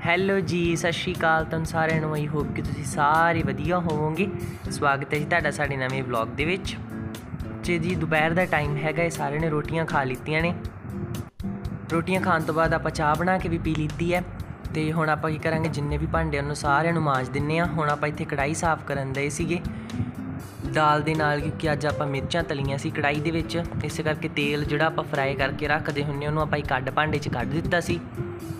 Hello ਜੀ, ਸਤਿ ਸ਼੍ਰੀ ਅਕਾਲ ਤੁਹਾਨੂੰ ਸਾਰਿਆਂ ਨੂੰ। ਆਈ ਹੋਪ ਕਿ ਤੁਸੀਂ ਸਾਰੇ ਵਧੀਆ ਹੋਵੋਗੇ। ਸਵਾਗਤ ਹੈ ਜੀ ਤੁਹਾਡਾ ਸਾਡੇ ਨਵੇਂ ਵਲੌਗ ਦੇ ਵਿੱਚ। ਜੇ, ਜੀ, ਦੁਪਹਿਰ ਦਾ ਟਾਈਮ ਹੈਗਾ ਇਹ ਸਾਰਿਆਂ ਨੇ ਰੋਟੀਆਂ ਖਾ ਲਿੱਤੀਆਂ ਨੇ। ਰੋਟੀਆਂ ਖਾਣ ਤੋਂ ਬਾਅਦ ਆਪਾਂ ਚਾਹ ਬਣਾ ਕੇ ਵੀ ਪੀ ਲਿੱਤੀ ਹੈ। ਤੇ ਹੁਣ ਆਪਾਂ ਕੀ ਕਰਾਂਗੇ, ਜਿੰਨੇ ਵੀ ਭਾਂਡੇ ਉਹਨੂੰ ਸਾਰਿਆਂ ਨੂੰ ਮਾਂਜ ਦਿੰਨੇ ਆ ਹੁਣ ਆਪਾਂ ਇੱਥੇ ਕੜਾਈ ਸਾਫ਼ ਕਰਨ ਦੇ ਸੀਗੇ। ਦਾਲ ਦੇ ਨਾਲ, ਕਿਉਂਕਿ ਅੱਜ ਆਪਾਂ ਮਿਰਚਾਂ ਤਲੀਆਂ ਸੀ ਕੜਾਈ ਦੇ ਵਿੱਚ, ਇਸ ਕਰਕੇ ਤੇਲ ਜਿਹੜਾ ਆਪਾਂ ਫਰਾਈ ਕਰਕੇ ਰੱਖਦੇ ਹੁੰਨੇ ਉਹਨੂੰ ਆਪਾਂ ਇੱਕ ਅੱਡ ਭਾਂਡੇ 'ਚ ਕੱਢ ਦਿੱਤਾ ਸੀ।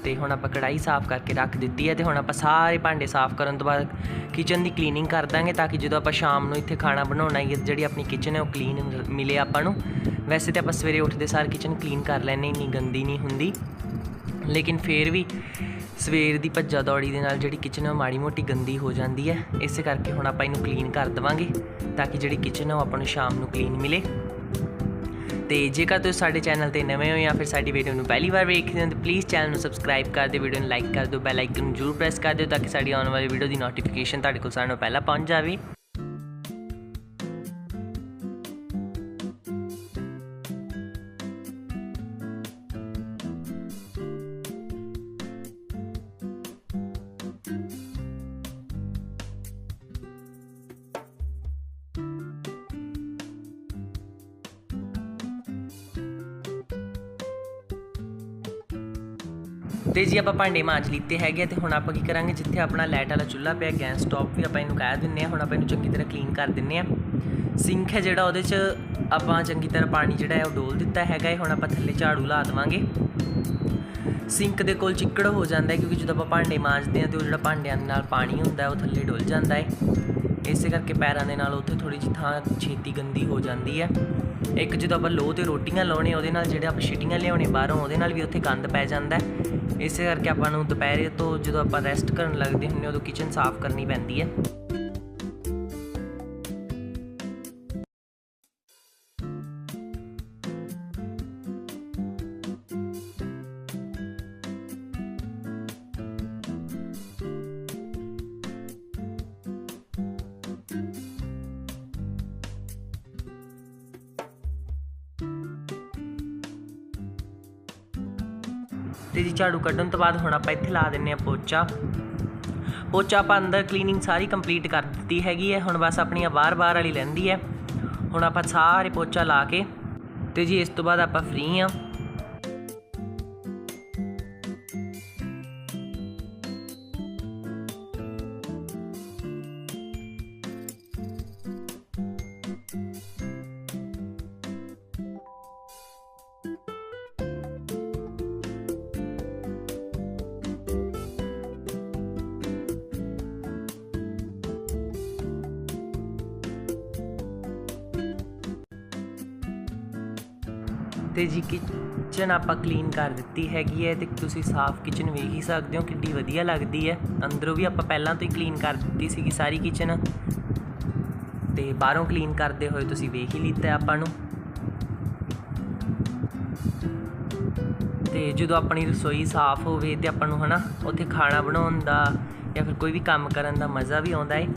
ਤੇ ਹੁਣ ਆਪਾਂ ਕੜਾਈ ਸਾਫ਼ ਕਰਕੇ ਰੱਖ ਦਿੱਤੀ ਹੈ ਤੇ ਹੁਣ ਆਪਾਂ ਸਾਰੇ ਭਾਂਡੇ ਸਾਫ਼ ਕਰਨ ਤੋਂ ਬਾਅਦ ਕਿਚਨ ਦੀ ਕਲੀਨਿੰਗ ਕਰ ਦਾਂਗੇ, ਤਾਂ ਕਿ ਜਦੋਂ ਆਪਾਂ ਸ਼ਾਮ ਨੂੰ ਇੱਥੇ ਖਾਣਾ ਬਣਾਉਣਾ ਹੈ ਜਿਹੜੀ ਆਪਣੀ ਕਿਚਨ ਹੈ, ਉਹ ਕਲੀਨ ਮਿਲੇ ਆਪਾਂ ਨੂੰ। ਵੈਸੇ ਤੇ ਆਪਾਂ ਸਵੇਰੇ ਉੱਠਦੇ ਸਾਰ ਕਿਚਨ ਕਲੀਨ ਕਰ ਲੈਣੇ ਇੰਨੀ ਗੰਦੀ ਨਹੀਂ ਹੁੰਦੀ। ਲੇਕਿਨ ਫੇਰ ਵੀ ਸਵੇਰ ਦੀ ਭੱਜਾ ਦੌੜੀ ਦੇ ਨਾਲ ਜਿਹੜੀ ਕਿਚਨ ਹੈ ਉਹ ਮਾੜੀ ਮੋਟੀ ਗੰਦੀ ਹੋ ਜਾਂਦੀ ਹੈ। ਇਸੇ ਕਰਕੇ ਹੁਣ ਆਪਾਂ ਇਹਨੂੰ ਕਲੀਨ ਕਰ ਦਵਾਂਗੇ ਤਾਂ ਕਿ ਜਿਹੜੀ ਕਿਚਨ ਹੈ ਉਹ ਆਪਾਂ ਨੂੰ ਸ਼ਾਮ ਨੂੰ ਕਲੀਨ ਮਿਲੇ। ਤੇ ਜੇਕਰ ਤੁਸੀਂ ਸਾਡੇ ਚੈਨਲ ਤੇ ਨਵੇਂ ਹੋ ਜਾਂ ਫਿਰ ਸਾਡੀ ਵੀਡੀਓ ਨੂੰ ਪਹਿਲੀ ਵਾਰ ਵੇਖ ਰਹੇ ਹੋ, ਤਾਂ ਪਲੀਜ਼ ਚੈਨਲ ਨੂੰ ਸਬਸਕ੍ਰਾਈਬ ਕਰ ਦਿਓ ਵੀਡੀਓ ਨੂੰ ਲਾਈਕ ਕਰ ਦਿਓ ਬੈਲ ਆਈਕਨ ਨੂੰ ਜ਼ਰੂਰ ਪ੍ਰੈਸ ਕਰ ਦਿਓ ਤਾਂ ਕਿ ਸਾਡੀ ਆਉਣ ਵਾਲੀ ਵੀਡੀਓ ਦੀ ਨੋਟੀਫਿਕੇਸ਼ਨ ਤੁਹਾਡੇ ਕੋਲ ਸਾਰਿਆਂ ਨੂੰ ਪਹਿਲਾਂ ਪਹੁੰਚ ਜਾਵੇ। ਤੇ ਜੀ ਆਪਾਂ ਭਾਂਡੇ ਮਾਂਜ ਲਿੱਤੇ ਹੈਗੇ ਆ ਤੇ ਹੁਣ ਆਪਾਂ ਕੀ ਕਰਾਂਗੇ, ਜਿੱਥੇ ਆਪਣਾ ਲਾਈਟ ਵਾਲਾ ਚੁੱਲ੍ਹਾ ਪਿਆ ਗੈਸ ਸਟੋਵ ਵੀ ਆਪਾਂ ਇਹਨੂੰ ਕਹਿ ਦਿੰਨੇ ਆ ਹੁਣ ਆਪਾਂ ਇਹਨੂੰ ਚੰਗੀ ਤਰ੍ਹਾਂ ਕਲੀਨ ਕਰ ਦਿੰਨੇ ਆ ਸਿੰਕ ਹੈ ਜਿਹੜਾ ਉਹਦੇ 'ਚ ਆਪਾਂ ਚੰਗੀ ਤਰ੍ਹਾਂ ਪਾਣੀ ਜਿਹੜਾ ਹੈ ਉਹ ਡੋਲ ਦਿੱਤਾ ਹੈਗਾ ਹੈ। ਹੁਣ ਆਪਾਂ ਥੱਲੇ ਝਾੜੂ ਲਾ ਦੇਵਾਂਗੇ। ਸਿੰਕ ਦੇ ਕੋਲ ਚਿੱਕੜ ਹੋ ਜਾਂਦਾ ਹੈ, ਕਿਉਂਕਿ ਜਦੋਂ ਆਪਾਂ ਭਾਂਡੇ ਮਾਂਜਦੇ ਆ ਤੇ ਉਹ ਜਿਹੜਾ ਭਾਂਡਿਆਂ ਦੇ ਨਾਲ ਪਾਣੀ ਹੁੰਦਾ ਉਹ ਥੱਲੇ ਡੁੱਲ ਜਾਂਦਾ ਹੈ। ਇਸੇ ਕਰਕੇ ਪੈਰਾਂ ਦੇ ਨਾਲ ਉੱਥੇ ਥੋੜੀ ਜਿਹੀ ਥਾਂ ਛੇਤੀ ਗੰਦੀ ਹੋ ਜਾਂਦੀ ਹੈ। ਇੱਕ ਜਦੋਂ ਆਪਾਂ ਲੋਹ ਤੇ ਰੋਟੀਆਂ ਲਾਉਣੇ, ਉਹਦੇ ਨਾਲ ਜਿਹੜੇ ਆਪਾਂ ਛਿਟੀਆਂ ਲਿਆਉਣੇ ਬਾਹਰੋਂ, ਉਹਦੇ ਨਾਲ ਵੀ ਉੱਥੇ ਗੰਦ ਪੈ ਜਾਂਦਾ ਹੈ। ਇਸੇ ਕਰਕੇ ਆਪਾਂ ਨੂੰ ਦੁਪਹਿਰੇ ਤੋਂ ਜਦੋਂ ਆਪਾਂ ਰੈਸਟ ਕਰਨ ਲੱਗਦੇ ਹੁੰਨੇ ਉਦੋਂ ਕਿਚਨ ਸਾਫ਼ ਕਰਨੀ ਪੈਂਦੀ ਹੈ। ਤੇ ਜੀ ਝਾੜੂ ਕੱਢਣ ਤੋਂ ਬਾਅਦ ਹੁਣ ਆਪਾਂ ਇੱਥੇ ਲਾ ਦਿੰਨੇ ਆ ਪੋਚਾ। ਪੋਚਾ ਆਪਾਂ ਅੰਦਰ ਕਲੀਨਿੰਗ ਸਾਰੀ ਕੰਪਲੀਟ ਕਰ ਦਿੱਤੀ ਹੈਗੀ ਹੈ। ਹੁਣ ਬਸ ਆਪਣੀ ਬਾਹਰ-ਬਾਹਰ ਵਾਲੀ ਲੈਂਦੀ ਹੈ। ਹੁਣ ਆਪਾਂ ਸਾਰੇ ਪੋਚਾ ਲਾ ਕੇ ਤੇ ਜੀ ਇਸ ਤੋਂ ਬਾਅਦ ਆਪਾਂ ਫ੍ਰੀ ਆ ਤੇ ਜੀ ਕਿਚਨ ਆਪਾਂ ਕਲੀਨ ਕਰ ਦਿੱਤੀ ਹੈਗੀ ਹੈ ਤੇ ਤੁਸੀਂ ਸਾਫ਼ ਕਿਚਨ ਵੇਖ ਹੀ ਸਕਦੇ ਹੋ ਕਿੰਨੀ ਵਧੀਆ ਲੱਗਦੀ ਹੈ। ਅੰਦਰੋਂ ਵੀ ਆਪਾਂ ਪਹਿਲਾਂ ਤੋਂ ਹੀ ਕਲੀਨ ਕਰ ਦਿੱਤੀ ਸੀਗੀ ਸਾਰੀ ਕਿਚਨ ਤੇ ਬਾਹਰੋਂ ਕਲੀਨ ਕਰਦੇ ਹੋਏ ਤੁਸੀਂ ਵੇਖ ਹੀ ਲਿੱਤਾ ਆਪਾਂ ਨੂੰ। ਤੇ ਜਦੋਂ ਆਪਣੀ ਰਸੋਈ ਸਾਫ਼ ਹੋਵੇ ਤੇ ਆਪਾਂ ਨੂੰ ਹਨਾ, ਉੱਥੇ ਖਾਣਾ ਬਣਾਉਣ ਦਾ ਜਾਂ ਫਿਰ ਕੋਈ ਵੀ ਕੰਮ ਕਰਨ ਦਾ ਮਜ਼ਾ ਵੀ ਆਉਂਦਾ ਏ।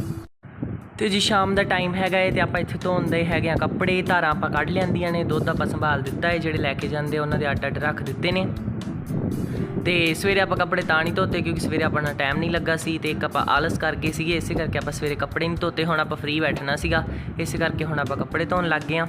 ਤੇ ਜੀ ਸ਼ਾਮ ਦਾ ਟਾਈਮ ਹੈਗਾ ਏ ਤੇ ਆਪਾਂ ਇੱਥੇ ਧੋਣ ਦੇ ਹੈਗੇ ਆ ਕੱਪੜੇ, ਧਾਰਾਂ ਆਪਾਂ ਕੱਢ ਲੈਂਦੀਆਂ ਨੇ, ਦੁੱਧ ਆਪਾਂ ਸੰਭਾਲ ਦਿੱਤਾ ਏ, ਜਿਹੜੇ ਲੈ ਕੇ ਜਾਂਦੇ ਉਹਨਾਂ ਦੇ ਅੱਡ ਅੱਡ ਰੱਖ ਦਿੱਤੇ ਨੇ। ਤੇ ਸਵੇਰੇ ਆਪਾਂ ਕੱਪੜੇ ਤਾਂ ਨਹੀਂ ਧੋਤੇ ਕਿਉਂਕਿ ਸਵੇਰੇ ਆਪਣਾ ਟਾਈਮ ਨਹੀਂ ਲੱਗਾ ਸੀ ਤੇ ਇੱਕ ਆਪਾਂ ਆਲਸ ਕਰ ਗਏ ਸੀਗੇ, ਇਸੇ ਕਰਕੇ ਆਪਾਂ ਸਵੇਰੇ ਕੱਪੜੇ ਨਹੀਂ ਧੋਤੇ, ਹੁਣ ਆਪਾਂ ਫ੍ਰੀ ਬੈਠਣਾ ਸੀਗਾ। ਇਸੇ ਕਰਕੇ ਹੁਣ ਆਪਾਂ ਕੱਪੜੇ ਧੋਣ ਲੱਗ ਗਏ ਆ।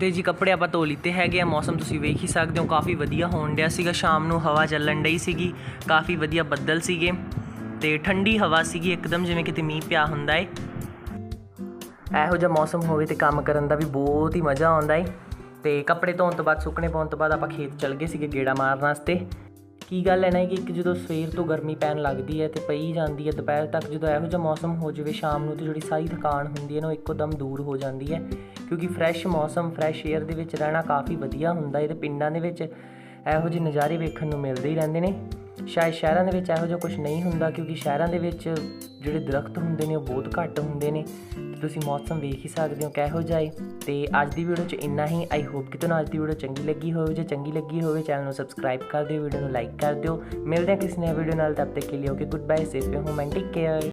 ਤੇ ਜੀ ਕੱਪੜੇ ਆਪਾਂ ਧੋ ਲਿੱਤੇ ਹੈਗੇ ਆ, ਮੌਸਮ ਤੁਸੀਂ ਵੇਖ ਹੀ ਸਕਦੇ ਹੋ, ਕਾਫੀ ਵਧੀਆ ਹੋਣ ਡਿਆ ਸੀਗਾ, ਸ਼ਾਮ ਨੂੰ ਹਵਾ ਚੱਲਣ ਡਈ ਸੀਗੀ, ਕਾਫੀ ਵਧੀਆ ਬੱਦਲ ਸੀਗੇ ਤੇ ਠੰਡੀ ਹਵਾ ਸੀਗੀ, ਇੱਕਦਮ ਜਿਵੇਂ ਕਿਤੇ ਮੀਂਹ ਪਿਆ ਹੁੰਦਾ ਏ। ਇਹੋ ਜਿਹਾ ਮੌਸਮ ਹੋਵੇ ਤੇ ਕੰਮ ਕਰਨ ਦਾ ਵੀ ਬਹੁਤ ਹੀ ਮਜ਼ਾ ਆਉਂਦਾ ਏ। ਤੇ ਕੱਪੜੇ ਧੋਣ ਤੋਂ ਬਾਅਦ, ਸੁੱਕਣੇ ਪਾਉਣ ਤੋਂ ਬਾਅਦ ਆਪਾਂ ਖੇਤ ਚਲ ਗਏ ਸੀਗੇ ਗੇੜਾ ਮਾਰਨ ਵਾਸਤੇ। ਕੀ ਗੱਲ ਹੈ ਨਾ ਕਿ ਇੱਕ ਜਦੋਂ ਸਵੇਰ ਤੋਂ ਗਰਮੀ ਪੈਣ ਲੱਗਦੀ ਹੈ ਤੇ ਪਈ ਜਾਂਦੀ ਹੈ, ਦੁਪਹਿਰ ਤੱਕ ਜਦੋਂ ਇਹੋ ਜਿਹਾ ਮੌਸਮ ਹੋ ਜਾਵੇ, ਸ਼ਾਮ ਨੂੰ ਤੇ ਜਿਹੜੀ ਸਾਰੀ ਥਕਾਨ ਹੁੰਦੀ ਹੈ ਨਾ ਉਹ ਇੱਕੋ ਦਮ ਦੂਰ ਹੋ ਜਾਂਦੀ ਹੈ। ਕਿਉਂਕਿ ਫਰੈਸ਼ ਮੌਸਮ ਫਰੈਸ਼ ਏਅਰ ਦੇ ਵਿੱਚ ਰਹਿਣਾ ਕਾਫੀ ਵਧੀਆ ਹੁੰਦਾ ਹੈ ਤੇ ਪਿੰਡਾਂ ਦੇ ਵਿੱਚ ਇਹੋ ਜਿਹੇ ਨਜ਼ਾਰੇ ਵੇਖਣ ਨੂੰ ਮਿਲਦੇ ਹੀ ਰਹਿੰਦੇ ਨੇ। ਸ਼ਾਇਦ ਸ਼ਹਿਰਾਂ ਦੇ ਵਿੱਚ ਇਹੋ ਜਿਹਾ ਕੁਝ ਨਹੀਂ ਹੁੰਦਾ ਕਿਉਂਕਿ ਸ਼ਹਿਰਾਂ ਦੇ ਵਿੱਚ ਜਿਹੜੇ ਦਰਖਤ ਹੁੰਦੇ ਨੇ ਉਹ ਬਹੁਤ ਘੱਟ ਹੁੰਦੇ ਨੇ। ਤੁਸੀਂ ਮੌਸਮ ਵੇਖ ਹੀ ਸਕਦੇ ਹੋ ਕਿਹੋ ਜਿਹਾ ਹੈ ਤੇ ਅੱਜ ਦੀ ਵੀਡੀਓ 'ਚ ਇੰਨਾ ਹੀ। ਆਈ ਹੋਪ ਕਿ ਤੁਹਾਨੂੰ ਅੱਜ ਦੀ ਵੀਡੀਓ ਚੰਗੀ ਲੱਗੀ ਹੋਵੇ। ਜੇ ਚੰਗੀ ਲੱਗੀ ਹੋਵੇ ਚੈਨਲ ਨੂੰ ਸਬਸਕ੍ਰਾਈਬ ਕਰ ਦਿਓ ਵੀਡੀਓ ਨੂੰ ਲਾਈਕ ਕਰ ਦਿਓ। ਮਿਲਦੇ ਹਾਂ ਕਿਸੇ ਨਵੇਂ ਵੀਡੀਓ ਨਾਲ। ਤਬ ਤੱਕ ਕੇ ਲਈ okay good bye safe home and take care